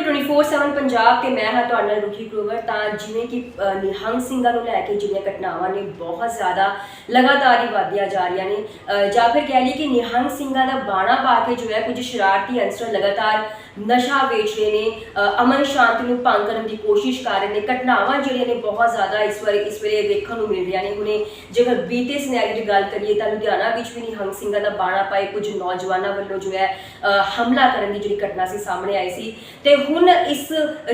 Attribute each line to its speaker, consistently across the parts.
Speaker 1: ਦੇਖ ਰਹੇ ਹੋ 24/7 ਪੰਜਾਬ ਤੇ ਮੈਂ ਹਾਂ ਤੁਹਾਡੇ ਨਾਲ ਰੁਖੀ ਗਰੋਵਰ ਤਾਂ ਜਿਵੇਂ ਕਿ ਅ, ਨਿਹੰਗ ਸਿੰਘਾਂ ਨੂੰ ਲੈ ਕੇ ਜਿਹੜੀਆਂ ਘਟਨਾਵਾਂ ਨੇ ਬਹੁਤ ਜ਼ਿਆਦਾ ਲਗਾਤਾਰ ਹੀ ਵਧਦੀਆਂ ਜਾ ਰਹੀਆਂ ਨੇ। ਅ, ਜਾਂ ਫਿਰ ਕਹਿ ਲਈਏ ਕਿ ਨਿਹੰਗ ਸਿੰਘਾਂ ਦਾ ਬਾਣਾ ਪਾ ਕੇ ਜੋ ਹੈ ਕੁਝ ਸ਼ਰਾਰਤੀ ਅਨਸਰ ਲਗਾਤਾਰ ਨਸ਼ਾ ਵੇਚ ਰਹੇ ਨੇ ਅਮਨ ਸ਼ਾਂਤੀ ਨੂੰ ਭੰਗ ਕਰਨ ਦੀ ਕੋਸ਼ਿਸ਼ ਕਰ ਰਹੇ ਨੇ। ਘਟਨਾਵਾਂ ਜਿਹੜੀਆਂ ਨੇ ਬਹੁਤ ਜ਼ਿਆਦਾ ਇਸ ਵਾਰ ਇਸ ਵੇਲੇ ਦੇਖਣ ਨੂੰ ਮਿਲ ਰਹੀਆਂ ਨੇ ਹੁਣੇ। ਜੇਕਰ ਬੀਤੇ ਸਿਨੈਰੀਓ ਦੀ ਗੱਲ ਕਰੀਏ ਤਾਂ ਲੁਧਿਆਣਾ ਵਿੱਚ ਵੀ ਨਿਹੰਗ ਸਿੰਘਾਂ ਦਾ ਬਾਣਾ ਪਾਏ ਕੁਝ ਨੌਜਵਾਨਾਂ ਵੱਲੋਂ ਜੋ ਹੈ ਅ, ਹਮਲਾ ਕਰਨ ਦੀ ਜਿਹੜੀ ਘਟਨਾ ਸੀ ਸਾਹਮਣੇ ਆਈ ਸੀ। ਤੇ ਹੁਣ ਇਸ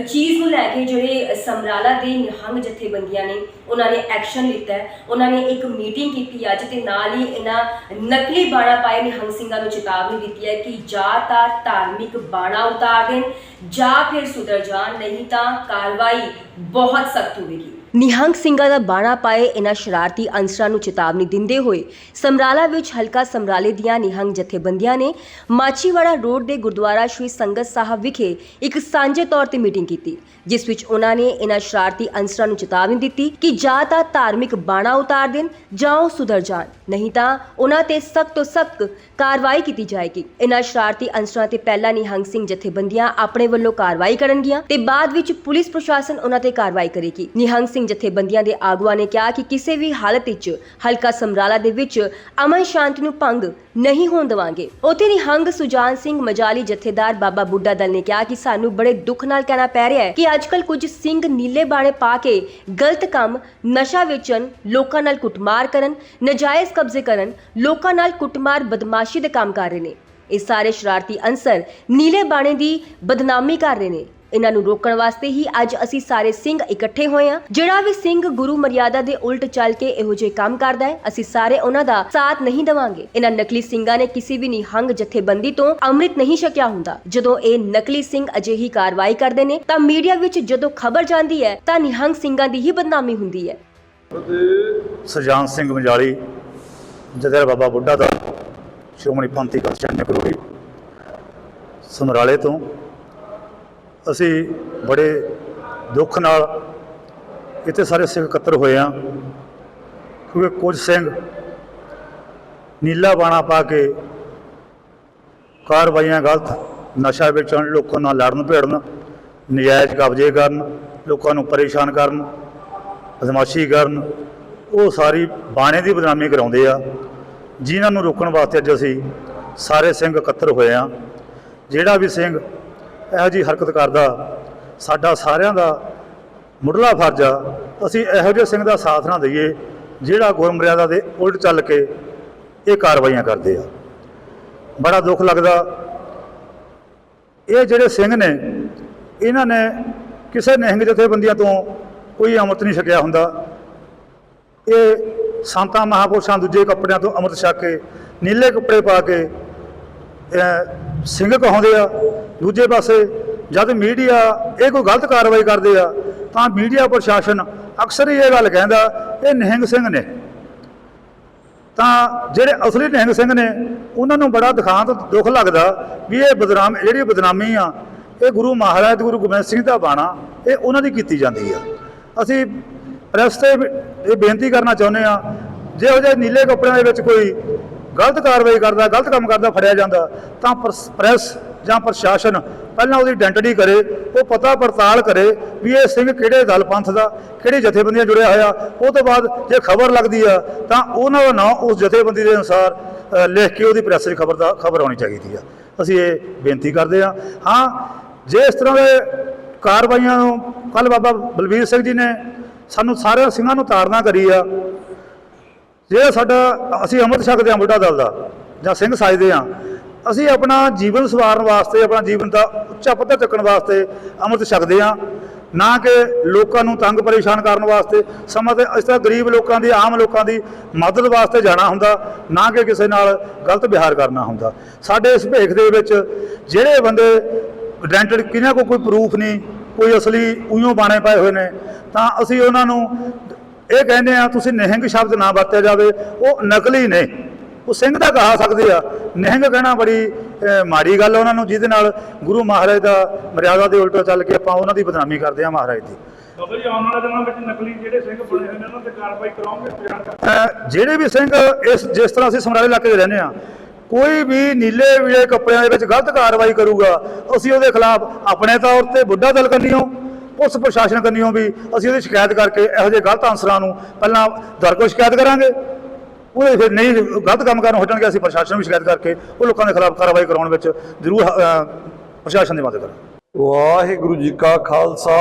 Speaker 1: ਚੀਜ਼ ਨੂੰ ਲੈ ਕੇ ਜਿਹੜੇ ਸਮਰਾਲਾ ਦੇ ਨਿਹੰਗ ਜਥੇਬੰਦੀਆਂ ਨੇ ਉਹਨਾਂ ਨੇ ਐਕਸ਼ਨ ਲਿੱਤਾ ਉਹਨਾਂ ਨੇ ਇੱਕ ਮੀਟਿੰਗ ਕੀਤੀ ਅੱਜ ਤੇ ਨਾਲ ਹੀ ਇਹਨਾਂ ਨਕਲੀ ਬਾਣਾ ਪਾਏ ਨਿਹੰਗ ਸਿੰਘਾਂ ਨੂੰ ਚੇਤਾਵਨੀ ਦਿੱਤੀ ਹੈ ਕਿ ਜਾਂ ਤਾਂ ਧਾਰਮਿਕ ਬਾਣਾ ਉਤਾਰ ਦੇਣ ਜਾਂ ਫਿਰ ਸੁਧਰ ਜਾਣ, ਨਹੀਂ ਤਾਂ ਕਾਰਵਾਈ ਬਹੁਤ ਸਖਤ ਹੋਵੇਗੀ। ਨਿਹੰਗ ਸਿੰਘਾਂ ਦਾ ਬਾਣਾ ਪਾਏ ਇਹਨਾਂ ਸ਼ਰਾਰਤੀ ਅਨਸਰਾਂ ਨੂੰ ਚੇਤਾਵਨੀ ਦਿੰਦੇ ਹੋਏ ਸਮਰਾਲਾ ਵਿੱਚ ਹਲਕਾ ਸਮਰਾਲੇ ਦੀਆਂ ਨਿਹੰਗ ਜਥੇਬੰਦੀਆਂ ਨੇ ਮਾਚੀਵਾੜਾ ਰੋਡ ਦੇ ਗੁਰਦੁਆਰਾ ਸ਼੍ਰੀ ਸੰਗਤ ਸਾਹਿਬ ਵਿਖੇ ਇੱਕ ਸਾਂਝੇ ਤੌਰ ਤੇ ਮੀਟਿੰਗ ਕੀਤੀ, ਜਿਸ ਵਿੱਚ ਉਹਨਾਂ ਨੇ ਇਹਨਾਂ ਸ਼ਰਾਰਤੀ ਅਨਸਰਾਂ ਨੂੰ ਚੇਤਾਵਨੀ ਦਿੱਤੀ ਕਿ ਜਾਂ ਤਾਂ ਧਾਰਮਿਕ ਬਾਣਾ ਉਤਾਰ ਦੇਣ ਜਾਂ ਉਹ ਸੁਧਰ ਜਾਣ, ਨਹੀਂ ਤਾਂ ਉਹਨਾਂ ਤੇ ਸਖਤ ਤੋਂ ਸਖਤ ਕਾਰਵਾਈ ਕੀਤੀ ਜਾਏਗੀ। ਇਹਨਾਂ ਸ਼ਰਾਰਤੀ ਅਨਸਰਾਂ ਤੇ ਪਹਿਲਾਂ ਨਿਹੰਗ ਸਿੰਘ ਜਥੇਬੰਦੀਆਂ ਆਪਣੇ ਵੱਲੋਂ ਕਾਰਵਾਈ ਕਰਨਗੀਆਂ ਤੇ ਬਾਅਦ ਵਿੱਚ ਪੁਲਿਸ ਪ੍ਰਸ਼ਾਸਨ ਉਹਨਾਂ ਤੇ ਕਾਰਵਾਈ ਕਰੇਗੀ। ਨਿਹੰਗ ਸਿੰਘ ਜਥੇਬੰਦੀਆਂ ਦੇ ਆਗੂਆਂ ਨੇ ਕਿਹਾ ਕਿ ਕਿਸੇ ਵੀ ਹਾਲਤ ਵਿੱਚ ਹਲਕਾ ਸਮਰਾਲਾ ਦੇ ਵਿੱਚ ਅਮਨ ਸ਼ਾਂਤੀ ਨੂੰ ਭੰਗ ਨਹੀਂ ਹੋਣ ਦੇਵਾਂਗੇ। ਉਥੇ ਨਿਹੰਗ ਸੁਜਾਨ ਸਿੰਘ ਮਜਾਲੀ ਜਥੇਦਾਰ ਬਾਬਾ ਬੁੱਢਾ ਦਲ ਨੇ ਕਿਹਾ ਕਿ ਸਾਨੂੰ ਬੜੇ ਦੁੱਖ ਨਾਲ ਕਹਿਣਾ ਪੈ ਰਿਹਾ ਹੈ ਕਿ ਅੱਜਕੱਲ ਕੁਝ ਸਿੰਘ ਨੀਲੇ ਬਾਣੇ ਪਾ ਕੇ ਗਲਤ ਕੰਮ, ਨਸ਼ਾ ਵੇਚਣ, ਲੋਕਾਂ ਨਾਲ ਕੁੱਟਮਾਰ ਕਰਨ, ਨਜਾਇਜ਼ ਕਬਜ਼ੇ ਕਰਨ, ਲੋਕਾਂ ਨਾਲ ਕੁੱਟਮਾਰ, ਬਦਮਾਸ਼ੀ ਦੇ ਕੰਮ ਕਰ ਰਹੇ ਨੇ। ਇਹ ਸਾਰੇ ਸ਼ਰਾਰਤੀ ਅਨਸਰ ਨੀਲੇ ਬਾਣੇ ਦੀ ਬਦਨਾਮੀ ਕਰ ਰਹੇ ਨੇ। ਇਹਨਾਂ ਨੂੰ ਰੋਕਣ ਵਾਸਤੇ ਹੀ ਅੱਜ ਅਸੀਂ ਸਾਰੇ ਸਿੰਘ ਇਕੱਠੇ ਹੋਏ ਹਾਂ। ਜਿਹੜਾ ਵੀ ਸਿੰਘ ਗੁਰੂ ਮਰਿਆਦਾ ਦੇ ਉਲਟ ਚੱਲ ਕੇ ਇਹੋ ਜਿਹੇ ਕੰਮ ਕਰਦਾ ਹੈ, ਅਸੀਂ ਸਾਰੇ ਉਹਨਾਂ ਦਾ ਸਾਥ ਨਹੀਂ ਦੇਵਾਂਗੇ। ਇਹਨਾਂ ਨਕਲੀ ਸਿੰਘਾਂ ਨੇ ਕਿਸੇ ਵੀ ਨਿਹੰਗ ਜਥੇਬੰਦੀ ਤੋਂ ਅੰਮ੍ਰਿਤ ਨਹੀਂ ਛਕਿਆ ਹੁੰਦਾ। ਜਦੋਂ ਇਹ ਨਕਲੀ ਸਿੰਘ ਅਜਿਹੀ ਕਾਰਵਾਈ ਕਰਦੇ ਨੇ, ਤਾਂ ਮੀਡੀਆ ਵਿੱਚ ਜਦੋਂ ਖਬਰ ਜਾਂਦੀ ਹੈ, ਤਾਂ ਨਿਹੰਗ ਸਿੰਘਾਂ ਦੀ ਹੀ ਬਦਨਾਮੀ ਹੁੰਦੀ ਹੈ।
Speaker 2: ਸਰਜਾਨ ਸਿੰਘ ਮਜਾਲੀ, ਜਥੇਦਾਰ ਬਾਬਾ ਬੁੱਢਾ ਦਾ ਸ਼੍ਰੋਮਣੀ ਪੰਥੀ ਕਲਚਰ ਕਰੋੜੀ ਸਮਰਾਲੇ ਤੋਂ ਅਸੀਂ ਬੜੇ ਦੁੱਖ ਨਾਲ ਇੱਥੇ ਸਾਰੇ ਸਿੰਘ ਇਕੱਤਰ ਹੋਏ ਆ ਕਿਉਂਕਿ ਕੁਝ ਸਿੰਘ ਨੀਲਾ ਬਾਣਾ ਪਾ ਕੇ ਕਾਰਵਾਈਆਂ ਗਲਤ, ਨਸ਼ਾ ਵੇਚਣ, ਲੋਕਾਂ ਨਾਲ ਲੜਨ ਭੇੜਨ, ਨਜਾਇਜ਼ ਕਬਜ਼ੇ ਕਰਨ, ਲੋਕਾਂ ਨੂੰ ਪਰੇਸ਼ਾਨ ਕਰਨ, ਬਦਮਾਸ਼ੀ ਕਰਨ, ਉਹ ਸਾਰੀ ਬਾਣੇ ਦੀ ਬਦਨਾਮੀ ਕਰਾਉਂਦੇ ਆ। ਜਿਨ੍ਹਾਂ ਨੂੰ ਰੋਕਣ ਵਾਸਤੇ ਅੱਜ ਅਸੀਂ ਸਾਰੇ ਸਿੰਘ ਇਕੱਤਰ ਹੋਏ ਆ ਜਿਹੜਾ ਵੀ ਸਿੰਘ ਇਹੋ ਜਿਹੀ ਹਰਕਤ ਕਰਦਾ, ਸਾਡਾ ਸਾਰਿਆਂ ਦਾ ਮੁੱਢਲਾ ਫਰਜ਼ ਆ, ਅਸੀਂ ਇਹੋ ਜਿਹੇ ਸਿੰਘ ਦਾ ਸਾਥ ਨਾ ਦਈਏ, ਜਿਹੜਾ ਗੁਰਮਰਿਆਦਾ ਦੇ ਉਲਟ ਚੱਲ ਕੇ ਇਹ ਕਾਰਵਾਈਆਂ ਕਰਦੇ ਆ। ਬੜਾ ਦੁੱਖ ਲੱਗਦਾ। ਇਹ ਜਿਹੜੇ ਸਿੰਘ ਨੇ, ਇਹਨਾਂ ਨੇ ਕਿਸੇ ਨਿਹੰਗ ਜਥੇਬੰਦੀਆਂ ਤੋਂ ਕੋਈ ਅੰਮ੍ਰਿਤ ਨਹੀਂ ਛਕਿਆ ਹੁੰਦਾ। ਇਹ ਸੰਤਾਂ ਮਹਾਪੁਰਸ਼ਾਂ ਦੂਜੇ ਕੱਪੜਿਆਂ ਤੋਂ ਅੰਮ੍ਰਿਤ ਛਕ ਕੇ, ਨੀਲੇ ਕੱਪੜੇ ਪਾ ਕੇ ਸਿੰਘ ਕਹਾਉਂਦੇ ਆ ਦੂਜੇ ਪਾਸੇ ਜਦ ਮੀਡੀਆ ਇਹ ਕੋਈ ਗਲਤ ਕਾਰਵਾਈ ਕਰਦੇ ਆ, ਤਾਂ ਮੀਡੀਆ ਪ੍ਰਸ਼ਾਸਨ ਅਕਸਰ ਹੀ ਇਹ ਗੱਲ ਕਹਿੰਦਾ, ਇਹ ਨਿਹੰਗ ਸਿੰਘ ਨੇ। ਤਾਂ ਜਿਹੜੇ ਅਸਲੀ ਨਿਹੰਗ ਸਿੰਘ ਨੇ, ਉਹਨਾਂ ਨੂੰ ਬੜਾ ਦਿਖਾਂਤ ਦੁੱਖ ਲੱਗਦਾ ਵੀ ਇਹ ਬਦਨਾਮ, ਜਿਹੜੀ ਬਦਨਾਮੀ ਆ, ਇਹ ਗੁਰੂ ਮਹਾਰਾਜ, ਗੁਰੂ ਗੋਬਿੰਦ ਸਿੰਘ ਦਾ ਬਾਣਾ, ਇਹ ਉਹਨਾਂ ਦੀ ਕੀਤੀ ਜਾਂਦੀ ਆ। ਅਸੀਂ ਪ੍ਰੈਸ ਤੇ ਇਹ ਬੇਨਤੀ ਕਰਨਾ ਚਾਹੁੰਦੇ ਆ, ਜਿਹੋ ਜਿਹੇ ਨੀਲੇ ਕੱਪੜਿਆਂ ਦੇ ਵਿੱਚ ਕੋਈ ਗਲਤ ਕਾਰਵਾਈ ਕਰਦਾ, ਗਲਤ ਕੰਮ ਕਰਦਾ, ਫੜਿਆ ਜਾਂਦਾ, ਤਾਂ ਪ੍ਰਸ- ਪ੍ਰੈਸ ਜਾਂ ਪ੍ਰਸ਼ਾਸਨ ਪਹਿਲਾਂ ਉਹਦੀ ਆਇਡੈਂਟੀਟੀ ਕਰੇ, ਉਹ ਪਤਾ ਪੜਤਾਲ ਕਰੇ ਵੀ ਇਹ ਸਿੰਘ ਕਿਹੜੇ ਦਲ ਪੰਥ ਦਾ, ਕਿਹੜੀ ਜਥੇਬੰਦੀਆਂ ਜੁੜਿਆ ਹੋਇਆ। ਉਹ ਤੋਂ ਬਾਅਦ ਜੇ ਖਬਰ ਲੱਗਦੀ ਆ, ਤਾਂ ਉਹਨਾਂ ਦਾ ਨਾਂ ਉਸ ਜਥੇਬੰਦੀ ਦੇ ਅਨੁਸਾਰ ਲਿਖ ਕੇ ਉਹਦੀ ਪ੍ਰੈਸ 'ਚ ਖਬਰ ਦਾ, ਖਬਰ ਆਉਣੀ ਚਾਹੀਦੀ ਆ। ਅਸੀਂ ਇਹ ਬੇਨਤੀ ਕਰਦੇ ਆ ਹਾਂ, ਜੇ ਇਸ ਤਰ੍ਹਾਂ ਦੇ ਕਾਰਵਾਈਆਂ ਨੂੰ ਕੱਲ ਬਾਬਾ ਬਲਬੀਰ ਸਿੰਘ ਜੀ ਨੇ ਸਾਨੂੰ ਸਾਰੇ ਸਿੰਘਾਂ ਨੂੰ ਤਾੜਨਾ ਕਰੀ ਆ, ਜਿਹੜਾ ਸਾਡਾ, ਅਸੀਂ ਅੰਮ੍ਰਿਤ ਛਕਦੇ ਹਾਂ ਬੁੱਢਾ ਦਲ ਦਾ, ਜਾਂ ਸਿੰਘ ਸਾਜਦੇ ਹਾਂ ਅਸੀਂ ਆਪਣਾ ਜੀਵਨ ਸਵਾਰਨ ਵਾਸਤੇ, ਆਪਣਾ ਜੀਵਨ ਦਾ ਉੱਚਾ ਪੱਧਰ ਚੱਕਣ ਵਾਸਤੇ ਅੰਮ੍ਰਿਤ ਛਕਦੇ ਹਾਂ। ਨਾ ਕਿ ਲੋਕਾਂ ਨੂੰ ਤੰਗ ਪਰੇਸ਼ਾਨ ਕਰਨ ਵਾਸਤੇ। ਸਮਾਂ ਤੇ ਇਸ ਤਰ੍ਹਾਂ ਗਰੀਬ ਲੋਕਾਂ ਦੀ, ਆਮ ਲੋਕਾਂ ਦੀ ਮਦਦ ਵਾਸਤੇ ਜਾਣਾ ਹੁੰਦਾ, ਨਾ ਕਿ ਕਿਸੇ ਨਾਲ ਗਲਤ ਵਿਹਾਰ ਕਰਨਾ ਹੁੰਦਾ। ਸਾਡੇ ਇਸ ਭੇਖ ਦੇ ਵਿੱਚ ਜਿਹੜੇ ਬੰਦੇ ਆਇਡੈਂਟੀਟੀ ਕਿਹਨਾਂ ਕੋਲ ਕੋਈ ਪ੍ਰੂਫ ਨਹੀਂ, ਕੋਈ ਅਸਲੀ ਉਈਓ ਬਾਣੇ ਪਾਏ ਹੋਏ ਨੇ, ਤਾਂ ਅਸੀਂ ਉਹਨਾਂ ਨੂੰ ਇਹ ਕਹਿੰਦੇ ਆ ਤੁਸੀਂ ਨਿਹੰਗ ਸ਼ਬਦ ਨਾ ਵਰਤਿਆ ਜਾਵੇ, ਉਹ ਨਕਲੀ ਨੇ। ਉਹ ਸਿੰਘ ਦਾ ਕਹਾ ਸਕਦੇ ਆ। ਨਿਹੰਗ ਕਹਿਣਾ ਬੜੀ ਮਾੜੀ ਗੱਲ ਉਹਨਾਂ ਨੂੰ ਜਿਹਦੇ ਨਾਲ ਗੁਰੂ ਮਹਾਰਾਜ ਦਾ ਮਰਿਆਦਾ ਦੇ ਉਲਟਾ ਚੱਲ ਕੇ ਆਪਾਂ ਉਹਨਾਂ ਦੀ ਬਦਨਾਮੀ ਕਰਦੇ ਆ ਮਹਾਰਾਜ ਦੀ।
Speaker 3: ਬਾਬਾ ਜੀ ਆਉਣ ਵਾਲੇ ਦਿਨਾਂ ਵਿੱਚ ਨਕਲੀ ਜਿਹੜੇ ਸਿੰਘ ਬਣੇ ਹੋਏ ਨੇ ਉਹਨਾਂ ਤੇ ਕਾਰਵਾਈ ਕਰਾਉਂਗੇ ਬਿਆਨ ਕਰ-
Speaker 2: ਅਹ ਜਿਹੜੇ ਵੀ ਸਿੰਘ ਇਸ ਜਿਸ ਤਰ੍ਹਾਂ ਅਸੀਂ ਸਮਰਾਲੇ ਇਲਾਕੇ 'ਚ ਰਹਿੰਦੇ ਆ ਕੋਈ ਵੀ ਨੀਲੇ ਵੀਲੇ ਕੱਪੜਿਆਂ ਦੇ ਵਿੱਚ ਗਲਤ ਕਾਰਵਾਈ ਕਰੂਗਾ ਅਸੀਂ ਉਹਦੇ ਖਿਲਾਫ ਆਪਣੇ ਤੌਰ ਤੇ ਬੁੱਢਾ ਦਲ ਕੰਨੀਓ ਉਸ ਪ੍ਰਸ਼ਾਸਨ ਕੰਨੀਓ ਵੀ ਅਸੀਂ ਉਹਦੀ ਸ਼ਿਕਾਇਤ ਕਰਕੇ ਇਹੋ ਜਿਹੇ ਗਲਤ ਅਨਸਰਾਂ ਨੂੰ ਪਹਿਲਾਂ ਦਰਕੋ ਸ਼ਿਕਾਇਤ ਕਰਾਂਗੇ। ਉਹਦੇ ਫਿਰ ਨਹੀਂ, ਗਲਤ ਕੰਮ ਕਰਨ ਹੋ ਜਾਣਗੇ, ਅਸੀਂ ਪ੍ਰਸ਼ਾਸਨ ਨੂੰ ਵੀ ਸ਼ਿਕਾਇਤ ਕਰਕੇ ਉਹ ਲੋਕਾਂ ਦੇ ਖਿਲਾਫ ਕਾਰਵਾਈ ਕਰਾਉਣ ਵਿੱਚ ਜ਼ਰੂਰ ਪ੍ਰਸ਼ਾਸਨ ਦੀ ਮਦਦ ਕਰਾਂਗੇ।
Speaker 4: ਵਾਹਿਗੁਰੂ ਜੀ ਕਾ ਖਾਲਸਾ,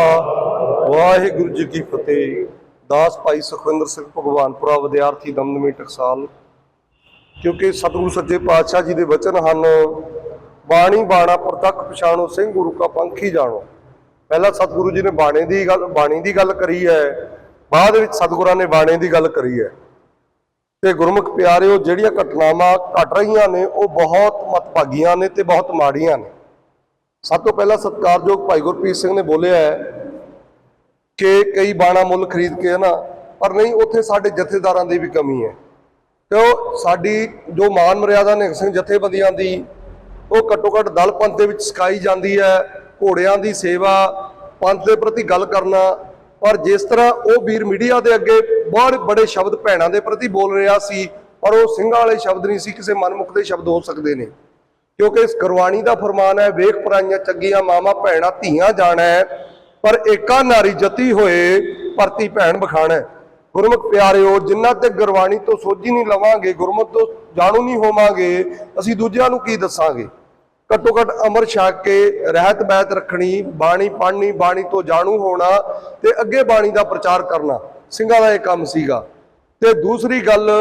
Speaker 4: ਵਾਹਿਗੁਰੂ ਜੀ ਕੀ ਫਤਿਹ। ਦਾਸ ਭਾਈ ਸੁਖਵਿੰਦਰ ਸਿੰਘ ਭਗਵਾਨਪੁਰਾ, ਵਿਦਿਆਰਥੀ ਦਮਦਮੀ ਟਕਸਾਲ। ਕਿਉਂਕਿ ਸਤਿਗੁਰੂ ਸੱਚੇ ਪਾਤਸ਼ਾਹ ਜੀ ਦੇ ਵਚਨ ਹਨ, ਬਾਣੀ ਬਾਣਾ ਪ੍ਰਤੱਖ ਪਛਾਣੋ, ਸਿੰਘ ਗੁਰੂ ਕਾ ਪੰਖੀ ਜਾਣੋ। ਪਹਿਲਾਂ ਸਤਿਗੁਰੂ ਜੀ ਨੇ ਬਾਣੇ ਦੀ ਗੱਲ, ਬਾਣੀ ਦੀ ਗੱਲ ਕਰੀ ਹੈ, ਬਾਅਦ ਵਿੱਚ ਸਤਿਗੁਰਾਂ ਨੇ ਬਾਣੇ ਦੀ ਗੱਲ ਕਰੀ ਹੈ। ਤੇ ਗੁਰਮੁਖ ਪਿਆਰਿਓ, ਜਿਹੜੀਆਂ ਘਟਨਾਵਾਂ ਘਟ ਰਹੀਆਂ ਨੇ, ਉਹ ਬਹੁਤ ਮਤਭਾਗੀਆਂ ਨੇ ਤੇ ਬਹੁਤ ਮਾੜੀਆਂ ਨੇ। ਸਭ ਤੋਂ ਪਹਿਲਾਂ ਸਤਿਕਾਰਯੋਗ ਭਾਈ ਗੁਰਪ੍ਰੀਤ ਸਿੰਘ ਨੇ ਬੋਲਿਆ ਹੈ ਕਿ ਕਈ ਬਾਣਾ ਮੁੱਲ ਖਰੀਦ ਕੇ ਨਾ, ਪਰ ਨਹੀਂ, ਉੱਥੇ ਸਾਡੇ ਜਥੇਦਾਰਾਂ ਦੀ ਵੀ ਕਮੀ ਹੈ। ਤੇ ਉਹ ਸਾਡੀ ਜੋ ਮਾਨ ਮਰਿਆਦਾ ਨਿਹੰਗ ਸਿੰਘ ਜਥੇਬੰਦੀਆਂ ਦੀ, ਉਹ ਘੱਟੋ ਘੱਟ ਦਲ ਪੰਥ ਦੇ ਵਿੱਚ ਸਿਖਾਈ ਜਾਂਦੀ ਹੈ। ਘੋੜਿਆਂ ਦੀ ਸੇਵਾ, ਪੰਥ ਦੇ ਪ੍ਰਤੀ ਗੱਲ ਕਰਨਾ ਪਰ ਜਿਸ ਤਰ੍ਹਾਂ ਉਹ ਵੀਰ ਮੀਡੀਆ ਦੇ ਅੱਗੇ ਬਹੁਤ ਬੜੇ ਸ਼ਬਦ ਭੈਣਾਂ ਦੇ ਪ੍ਰਤੀ ਬੋਲ ਰਿਹਾ ਸੀ ਪਰ ਉਹ ਸਿੰਘਾਂ ਵਾਲੇ ਸ਼ਬਦ ਨਹੀਂ ਸੀ, ਕਿਸੇ ਮਨਮੁਖ ਦੇ ਸ਼ਬਦ ਹੋ ਸਕਦੇ ਨੇ ਕਿਉਂਕਿ ਇਸ ਗੁਰਬਾਣੀ ਦਾ ਫਰਮਾਨ ਹੈ, ਵੇਖ ਪਰਾਈਆਂ ਚੱਗੀਆਂ ਮਾਮਾ ਭੈਣਾਂ ਧੀਆਂ ਜਾਣਾ, ਪਰ ਏਕਾ ਨਾਰੀ ਜਤੀ ਹੋਏ, ਪਰਤੀ ਭੈਣ ਬਖਾਣਾ ਹੈ। ਗੁਰਮੁਖ ਪਿਆਰਿਓ, ਜਿੰਨਾ ਤੇ ਗੁਰਬਾਣੀ ਤੋਂ ਸੋਝੀ ਨਹੀਂ ਲਵਾਂਗੇ, ਗੁਰਮੁਖ ਤੋਂ ਜਾਣੂ ਨਹੀਂ ਹੋਵਾਂਗੇ, ਅਸੀਂ ਦੂਜਿਆਂ ਨੂੰ ਕੀ ਦੱਸਾਂਗੇ ਘੱਟੋ ਘੱਟ ਅਮਰ ਛਕ ਕੇ ਰਹਿਤ ਬੈਤ ਰੱਖਣੀ, ਬਾਣੀ ਪੜ੍ਹਨੀ, ਬਾਣੀ ਤੋਂ ਜਾਣੂ ਹੋਣਾ ਤੇ ਅੱਗੇ ਬਾਣੀ ਦਾ ਪ੍ਰਚਾਰ ਕਰਨਾ, ਸਿੰਘਾਂ ਦਾ ਇਹ ਕੰਮ ਸੀਗਾ। ਤੇ ਦੂਸਰੀ ਗੱਲ,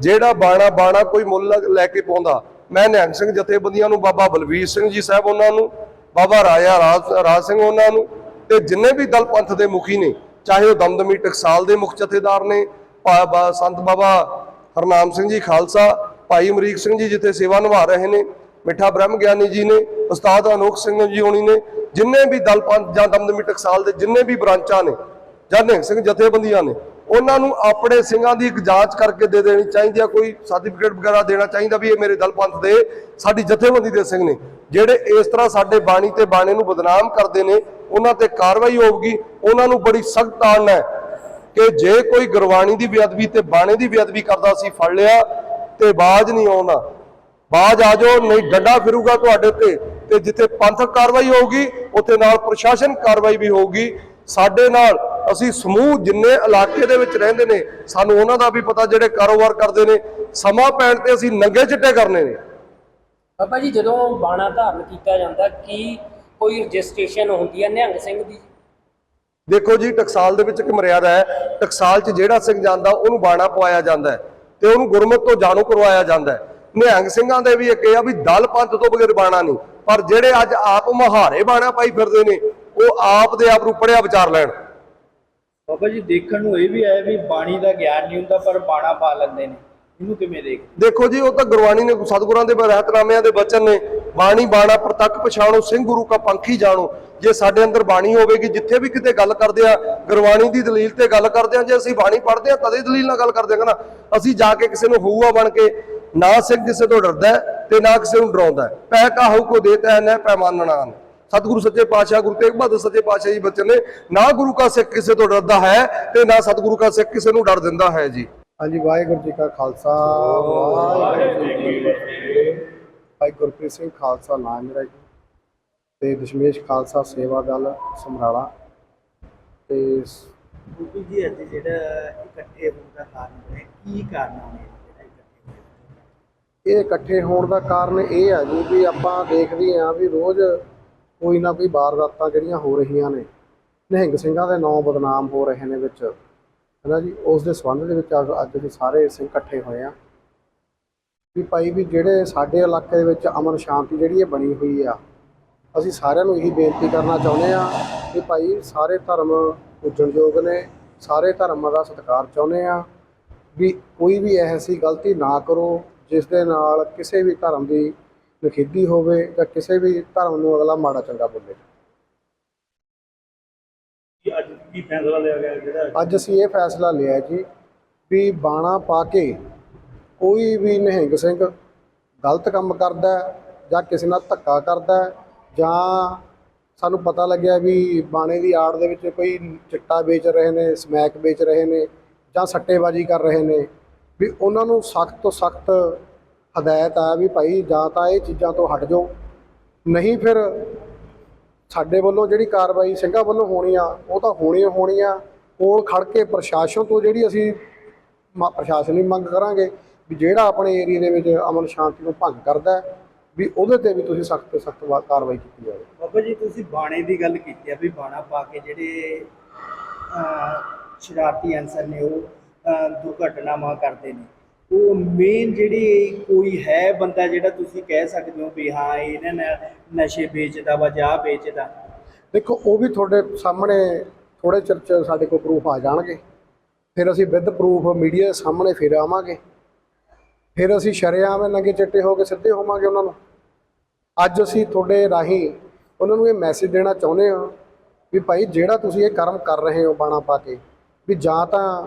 Speaker 4: ਜਿਹੜਾ ਬਾਣਾ ਬਾਣਾ ਕੋਈ ਮੁੱਲ ਲੈ ਕੇ ਪਾਉਂਦਾ, ਮੈਂ ਨਿਹੰਗ ਸਿੰਘ ਜਥੇਬੰਦੀਆਂ ਨੂੰ, ਬਾਬਾ ਬਲਵੀਰ ਸਿੰਘ ਜੀ ਸਾਹਿਬ ਉਹਨਾਂ ਨੂੰ, ਬਾਬਾ ਰਾਜਾ ਰਾਜ ਰਾਜ ਸਿੰਘ ਉਹਨਾਂ ਨੂੰ ਤੇ ਜਿੰਨੇ ਵੀ ਦਲ ਪੰਥ ਦੇ ਮੁਖੀ ਨੇ, ਚਾਹੇ ਉਹ ਦਮਦਮੀ ਟਕਸਾਲ ਦੇ ਮੁਖ ਜਥੇਦਾਰ ਨੇ, ਭਾ- ਬਾ- ਸੰਤ ਬਾਬਾ ਹਰਨਾਮ ਸਿੰਘ ਜੀ ਖਾਲਸਾ, ਭਾਈ ਅਮਰੀਕ ਸਿੰਘ ਜੀ ਜਿੱਥੇ ਸੇਵਾ ਨਿਭਾ ਰਹੇ ਨੇ ਮਿੱਠਾ ਬ੍ਰਹਮ ਗਿਆਨੀ ਜੀ ਨੇ, ਉਸਤਾਦ ਅਨੋਖ ਸਿੰਘ ਜੀ ਹੋਣੀ ਨੇ, ਜਿੰਨੇ ਵੀ ਦਲ ਪੰਥ ਜਾਂ ਦਮਦਮੀ ਟਕਸਾਲ ਦੇ ਜਿੰਨੇ ਵੀ ਬ੍ਰਾਂਚਾਂ ਨੇ, ਜਾਂ ਨਿਹੰਗ ਸਿੰਘ ਜਥੇਬੰਦੀਆਂ ਨੇ, ਉਹਨਾਂ ਨੂੰ ਆਪਣੇ ਸਿੰਘਾਂ ਦੀ ਇੱਕ ਜਾਂਚ ਕਰਕੇ ਦੇ ਦੇਣੀ ਚਾਹੀਦੀ ਆ, ਕੋਈ ਸਰਟੀਫਿਕੇਟ ਵਗੈਰਾ ਦੇਣਾ ਚਾਹੀਦਾ ਵੀ ਇਹ ਮੇਰੇ ਦਲ ਪੰਥ ਦੇ, ਸਾਡੀ ਜਥੇਬੰਦੀ ਦੇ ਸਿੰਘ ਨੇ, ਜਿਹੜੇ ਇਸ ਤਰ੍ਹਾਂ ਸਾਡੇ ਬਾਣੀ ਤੇ ਬਾਣੇ ਨੂੰ ਬਦਨਾਮ ਕਰਦੇ ਨੇ, ਉਹਨਾਂ ਤੇ ਕਾਰਵਾਈ ਹੋਊਗੀ, ਉਹਨਾਂ ਨੂੰ ਬੜੀ ਸਖਤ ਆਣ ਹੈ ਕਿ ਜੇ ਕੋਈ ਗੁਰਬਾਣੀ ਦੀ ਬੇਅਦਬੀ ਤੇ ਬਾਣੇ ਦੀ ਬੇਅਦਬੀ ਕਰਦਾ ਸੀ, ਫੜ ਲਿਆ ਤੇ ਬਾਜ ਨਹੀਂ ਆਉਣਾ ਬਾਜ ਆ ਜਾਓ ਨਹੀਂ ਡੰਡਾ ਫਿਰੂਗਾ ਤੁਹਾਡੇ ਤੇ ਤੇ ਜਿੱਥੇ ਪੰਥਕ ਕਾਰਵਾਈ ਹੋਊਗੀ ਉੱਥੇ ਨਾਲ ਪ੍ਰਸ਼ਾਸਨ ਕਾਰਵਾਈ ਵੀ ਹੋਊਗੀ। ਸਾਡੇ ਨਾਲ ਅਸੀਂ ਸਮੂਹ ਜਿੰਨੇ ਇਲਾਕੇ ਦੇ ਵਿੱਚ ਰਹਿੰਦੇ ਨੇ ਸਾਨੂੰ ਉਹਨਾਂ ਦਾ ਵੀ ਪਤਾ ਜਿਹੜੇ ਕਾਰੋਬਾਰ ਕਰਦੇ ਨੇ। ਸਮਾਂ ਪੈਣ ਤੇ ਅਸੀਂ ਨੰਗੇ ਚਿੱਟੇ ਕਰਨੇ ਨੇ।
Speaker 5: ਬਾਬਾ ਜੀ ਜਦੋਂ ਬਾਣਾ ਧਾਰਨ ਕੀਤਾ ਜਾਂਦਾ ਕੀ ਕੋਈ ਰਜਿਸਟ੍ਰੇਸ਼ਨ ਹੁੰਦੀ ਹੈ ਨਿਹੰਗ ਸਿੰਘ ਦੀ?
Speaker 4: ਦੇਖੋ ਜੀ ਟਕਸਾਲ ਦੇ ਵਿੱਚ ਇੱਕ ਮਰਿਆਦਾ ਹੈ। ਟਕਸਾਲ 'ਚ ਜਿਹੜਾ ਸਿੰਘ ਜਾਂਦਾ ਉਹਨੂੰ ਬਾਣਾ ਪਵਾਇਆ ਜਾਂਦਾ ਤੇ ਉਹਨੂੰ ਗੁਰਮਤ ਤੋਂ ਜਾਣੂ ਕਰਵਾਇਆ ਜਾਂਦਾ ਹੈ। ਨਿਹੰਗ ਸਿੰਘਾਂ ਦੇ ਵੀ ਇੱਕ ਇਹ ਆ ਵੀ ਦਲ ਪੰਥ ਤੋਂ ਬਗੈਰ ਬਾਣਾ ਨਹੀਂ। ਪਰ ਜਿਹੜੇ ਅੱਜ ਆਪ ਮਹਾਰੇ ਬਾਣਾ ਪਾਈ ਫਿਰਦੇ ਨੇ ਉਹ ਆਪ ਦੇ ਆਪ ਨੂੰ ਪੜਿਆ ਵਿਚਾਰ ਲੈਣ।
Speaker 6: ਬਾਬਾ ਜੀ ਦੇਖਣ ਨੂੰ ਇਹ ਵੀ ਆਇਆ ਵੀ ਬਾਣੀ ਦਾ ਗਿਆਨ ਨਹੀਂ ਹੁੰਦਾ ਪਰ ਬਾਣਾ ਪਾ ਲੈਂਦੇ ਨੇ। ਇਹਨੂੰ ਕਿਵੇਂ ਦੇਖ?
Speaker 4: ਦੇਖੋ ਜੀ ਉਹ ਤਾਂ ਗੁਰਬਾਣੀ ਨੇ ਸਤਿਗੁਰਾਂ ਦੇ ਰਹਿਤਨਾਮਿਆਂ ਦੇ ਬਚਨ ਨੇ। ਬਾਣੀ ਬਾਣਾ ਪ੍ਰਤੱਖ ਪਛਾਣੋ ਸਿੰਘ ਗੁਰੂ ਕਾ ਪੰਖੀ ਜਾਣੋ। ਜੇ ਸਾਡੇ ਅੰਦਰ ਬਾਣੀ ਹੋਵੇਗੀ ਜਿੱਥੇ ਵੀ ਕਿਤੇ ਗੱਲ ਕਰਦੇ ਆ ਗੁਰਬਾਣੀ ਦੀ ਦਲੀਲ ਤੇ ਗੱਲ ਕਰਦੇ ਆ ਜੇ ਅਸੀਂ ਬਾਣੀ ਪੜ੍ਹਦੇ ਆ ਤਦੇ ਦਲੀਲ ਨਾਲ ਗੱਲ ਕਰਦੇ ਆ ਨਾ ਅਸੀਂ ਜਾ ਕੇ ਕਿਸੇ ਨੂੰ ਹਊਆ ਬਣ ਕੇ ਨਾ ਸਿੰਘ ਕਿਸੇ ਤੋਂ ਡਰਦਾ ਹੈ ਤੇ ਨਾ ਕਿਸੇ ਨੂੰ ਡਰਾਉਂਦਾ ਹੈ। ਪੈ ਕਾਹੂ ਕੋ ਦੇਤਾ ਹੈ ਨਾ ਪੈਮਾਨਣਾ ਸਤਿਗੁਰੂ ਸੱਚੇ ਪਾਤਸ਼ਾਹ ਗੁਰੂ ਤੇਗ ਬਹਾਦਰ ਸੱਚੇ ਪਾਤਸ਼ਾਹ ਜੀ ਬਚਨ ਨੇ ਨਾ ਗੁਰੂ ਕਾ ਸਿੱਖ ਕਿਸੇ ਤੋਂ ਡਰਦਾ ਹੈ ਤੇ ਨਾ ਸਤਿਗੁਰੂ ਕਾ ਸਿੱਖ ਕਿਸੇ ਨੂੰ ਡਰ ਦਿੰਦਾ ਹੈ ਜੀ।
Speaker 7: ਹਾਂਜੀ ਵਾਹਿਗੁਰੂ ਜੀ ਕਾ ਖਾਲਸਾ। ਵਾਹਿਗੁਰੂ ਜੀ ਕੀ ਫਤਿਹ। ਭਾਈ ਗੁਰਪ੍ਰੀਤ ਸਿੰਘ ਖਾਲਸਾ ਨਾਮ ਹੈ ਮੇਰਾ ਜੀ। ਤੇ ਦਸ਼ਮੇਸ਼ ਖਾਲਸਾ ਸੇਵਾ ਦਲ ਸਮਰਾਲਾ। ਤੇ
Speaker 8: ਜੀ ਅੱਜ ਜਿਹੜਾ ਇਕੱਠੇ ਹੋਣ ਦਾ ਕਾਰਨ ਹੈ ਕੀ ਕਾਰਨ ਹੋਏ
Speaker 7: ਇਹ ਇਕੱਠੇ ਹੋਣ ਦਾ ਕਾਰਨ ਇਹ ਆ ਜੀ ਵੀ ਆਪਾਂ ਦੇਖਦੇ ਆ ਵੀ ਰੋਜ਼ ਕੋਈ ਨਾ ਕੋਈ ਵਾਰਦਾਤਾਂ ਜਿਹੜੀਆਂ ਹੋ ਰਹੀਆਂ ਨੇ, ਨਿਹੰਗ ਸਿੰਘਾਂ ਦੇ ਨਾਂ ਬਦਨਾਮ ਹੋ ਰਹੇ ਨੇ ਵਿੱਚ। ਹੈਨਾ ਜੀ, ਉਸ ਦੇ ਸੰਬੰਧ ਦੇ ਵਿੱਚ ਅੱਜ ਅੱਜ ਅਸੀਂ ਸਾਰੇ ਸਿੰਘ ਇਕੱਠੇ ਹੋਏ ਆ ਵੀ ਭਾਈ ਵੀ ਜਿਹੜੇ ਸਾਡੇ ਇਲਾਕੇ ਦੇ ਵਿੱਚ ਅਮਨ ਸ਼ਾਂਤੀ ਜਿਹੜੀ ਇਹ ਬਣੀ ਹੋਈ ਆ, ਅਸੀਂ ਸਾਰਿਆਂ ਨੂੰ ਇਹੀ ਬੇਨਤੀ ਕਰਨਾ ਚਾਹੁੰਦੇ ਆ ਕਿ ਭਾਈ ਸਾਰੇ ਧਰਮ ਪੂਜਣਯੋਗ ਨੇ, ਸਾਰੇ ਧਰਮਾਂ ਦਾ ਸਤਿਕਾਰ ਚਾਹੁੰਦੇ ਆ ਵੀ ਕੋਈ ਵੀ ਐਸੀ ਗਲਤੀ ਨਾ ਕਰੋ ਜਿਸ ਦੇ ਨਾਲ ਕਿਸੇ ਵੀ ਧਰਮ ਦੀ ਨਖੇਦੀ ਹੋਵੇ ਜਾਂ ਕਿਸੇ ਵੀ ਧਰਮ ਨੂੰ ਅਗਲਾ ਮਾੜਾ ਚੰਗਾ ਬੋਲੇ।
Speaker 3: ਅੱਜ ਕੀ ਫੈਸਲਾ ਲਿਆ ਗਿਆ ਜਿਹੜਾ
Speaker 7: ਅੱਜ ਅਸੀਂ ਇਹ ਫੈਸਲਾ ਲਿਆ ਜੀ ਵੀ ਬਾਣਾ ਪਾ ਕੇ ਕੋਈ ਵੀ ਨਿਹੰਗ ਸਿੰਘ ਗਲਤ ਕੰਮ ਕਰਦਾ ਜਾਂ ਕਿਸੇ ਨਾਲ ਧੱਕਾ ਕਰਦਾ ਜਾਂ ਸਾਨੂੰ ਪਤਾ ਲੱਗਿਆ ਵੀ ਬਾਣੇ ਦੀ ਆੜ ਦੇ ਵਿੱਚ ਕੋਈ ਚਿੱਟਾ ਵੇਚ ਰਹੇ ਨੇ ਸਮੈਕ ਵੇਚ ਰਹੇ ਨੇ ਜਾਂ ਸੱਟੇਬਾਜ਼ੀ ਕਰ ਰਹੇ ਨੇ ਵੀ ਉਹਨਾਂ ਨੂੰ ਸਖਤ ਤੋਂ ਸਖਤ ਹਦਾਇਤ ਆ ਵੀ ਭਾਈ ਜਾਂ ਤਾਂ ਇਹ ਚੀਜ਼ਾਂ ਤੋਂ ਹਟ ਜਾਓ। ਨਹੀਂ ਫਿਰ ਸਾਡੇ ਵੱਲੋਂ ਜਿਹੜੀ ਕਾਰਵਾਈ ਸਿੰਘਾਂ ਵੱਲੋਂ ਹੋਣੀ ਆ, ਉਹ ਤਾਂ ਹੋਣੀ ਹੋਣੀ ਆ। ਕੋਲ ਖੜ ਕੇ ਪ੍ਰਸ਼ਾਸਨ ਤੋਂ ਜਿਹੜੀ ਅਸੀਂ ਮ- ਪ੍ਰਸ਼ਾਸਨ ਦੀ ਮੰਗ ਕਰਾਂਗੇ ਵੀ ਜਿਹੜਾ ਆਪਣੇ ਏਰੀਆ ਦੇ ਵਿੱਚ ਅਮਨ ਸ਼ਾਂਤੀ ਨੂੰ ਭੰਗ ਕਰਦਾ ਵੀ ਉਹਦੇ ਤੇ ਵੀ ਤੁਸੀਂ ਸਖਤ ਤੋਂ ਸਖਤ ਕਾਰਵਾਈ ਕੀਤੀ ਜਾਵੇ।
Speaker 8: ਬਾਬਾ ਜੀ, ਤੁਸੀਂ ਬਾਣੇ ਦੀ ਗੱਲ ਕੀਤੀ ਆ ਵੀ ਬਾਣਾ ਪਾ ਕੇ ਜਿਹੜੇ ਸ਼ਰਾਰਤੀ ਅਨਸਰ ਨੇ ਉਹ ਦੁਰਘਟਨਾਵਾਂ ਕਰਦੇ ਨੇ। ਉਹ ਮੇਨ ਜਿਹੜੀ ਕੋਈ ਹੈ ਬੰਦਾ ਜਿਹੜਾ ਤੁਸੀਂ ਕਹਿ ਸਕਦੇ ਹੋ ਵੀ ਹਾਂ, ਇਹਨਾਂ ਨੇ, ਨਸ਼ੇ ਵੇਚਦਾ ਵਾ ਜਾਂ ਵੇਚਦਾ।
Speaker 7: ਦੇਖੋ, ਉਹ ਵੀ ਤੁਹਾਡੇ ਸਾਹਮਣੇ ਥੋੜੇ ਚਿਰ ਚ ਸਾਡੇ ਕੋਲ ਪ੍ਰੂਫ ਆ ਜਾਣਗੇ। ਫਿਰ ਅਸੀਂ ਵਿਦ ਪ੍ਰੂਫ ਮੀਡੀਆ ਦੇ ਸਾਹਮਣੇ ਫਿਰ ਆਵਾਂਗੇ। ਫਿਰ ਅਸੀਂ ਸ਼ਰੇਆਮ ਨੰਗੇ ਚਿੱਟੇ ਹੋ ਕੇ ਸਿੱਧੇ ਹੋਵਾਂਗੇ ਉਹਨਾਂ ਨੂੰ। ਅੱਜ ਅਸੀਂ ਤੁਹਾਡੇ ਰਾਹੀਂ ਉਹਨਾਂ ਨੂੰ ਇਹ ਮੈਸੇਜ ਦੇਣਾ ਚਾਹੁੰਦੇ ਹਾਂ ਵੀ ਭਾਈ ਜਿਹੜਾ ਤੁਸੀਂ ਇਹ ਕਰਮ ਕਰ ਰਹੇ ਹੋ ਬਾਣਾ ਪਾ ਕੇ, ਵੀ ਜਾਂ ਤਾਂ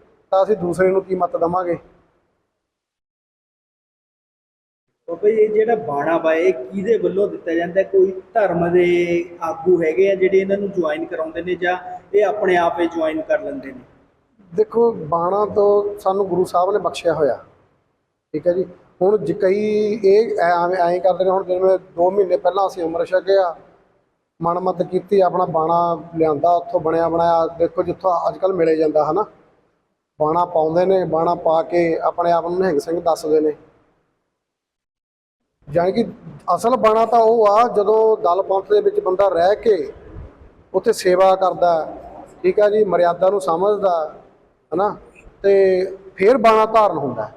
Speaker 7: ਤਾਂ ਅਸੀਂ ਦੂਸਰੇ ਨੂੰ ਕੀ ਮਤ ਦਵਾਂਗੇ?
Speaker 8: ਜੀ ਇਹ ਜਿਹੜਾ ਬਾਣਾ ਵਾ ਇਹ ਕਿਹਦੇ ਵੱਲੋਂ ਦਿੱਤਾ ਜਾਂਦਾ? ਕੋਈ ਧਰਮ ਦੇ ਆਗੂ ਹੈਗੇ ਆ ਜਿਹੜੇ ਇਹਨਾਂ ਨੂੰ ਜੁਆਇਨ ਕਰਾਉਂਦੇ ਨੇ ਜਾਂ ਇਹ ਆਪਣੇ ਆਪ ਹੀ ਜੁਆਇਨ ਕਰ ਲੈਂਦੇ ਨੇ?
Speaker 7: ਦੇਖੋ ਬਾਣਾ ਤੋਂ ਸਾਨੂੰ ਗੁਰੂ ਸਾਹਿਬ ਨੇ ਬਖਸ਼ਿਆ ਹੋਇਆ। ਠੀਕ ਹੈ ਜੀ? ਹੁਣ ਜੇ ਕਈ ਇਹ ਐਂ ਐਂ ਕਰਦੇ ਨੇ ਹੁਣ ਜਿਵੇਂ 2 ਮਹੀਨੇ ਪਹਿਲਾਂ ਅਸੀਂ ਅੰਮ੍ਰਿਤ ਛਕਿਆ ਮਨਮਤ ਕੀਤੀ ਆਪਣਾ ਬਾਣਾ ਲਿਆਂਦਾ ਉੱਥੋਂ ਬਣਿਆ ਬਣਾਇਆ ਦੇਖੋ ਜਿੱਥੋਂ ਅੱਜ ਕੱਲ ਮਿਲੇ ਜਾਂਦਾ ਹਨਾ? ਬਾਣਾ ਪਾਉਂਦੇ ਨੇ, ਬਾਣਾ ਪਾ ਕੇ ਆਪਣੇ ਆਪ ਨੂੰ ਨਿਹੰਗ ਸਿੰਘ ਦੱਸਦੇ ਨੇ। ਜਾਣੀ ਕਿ ਅਸਲ ਬਾਣਾ ਤਾਂ ਉਹ ਆ, ਜਦੋਂ ਦਲ ਪੰਥ ਦੇ ਵਿੱਚ ਬੰਦਾ ਰਹਿ ਕੇ ਉੱਥੇ ਸੇਵਾ ਕਰਦਾ, ਠੀਕ ਆ ਜੀ, ਮਰਿਆਦਾ ਨੂੰ ਸਮਝਦਾ, ਹਨਾ? ਤੇ ਫਿਰ ਬਾਣਾ ਧਾਰਨ ਹੁੰਦਾ।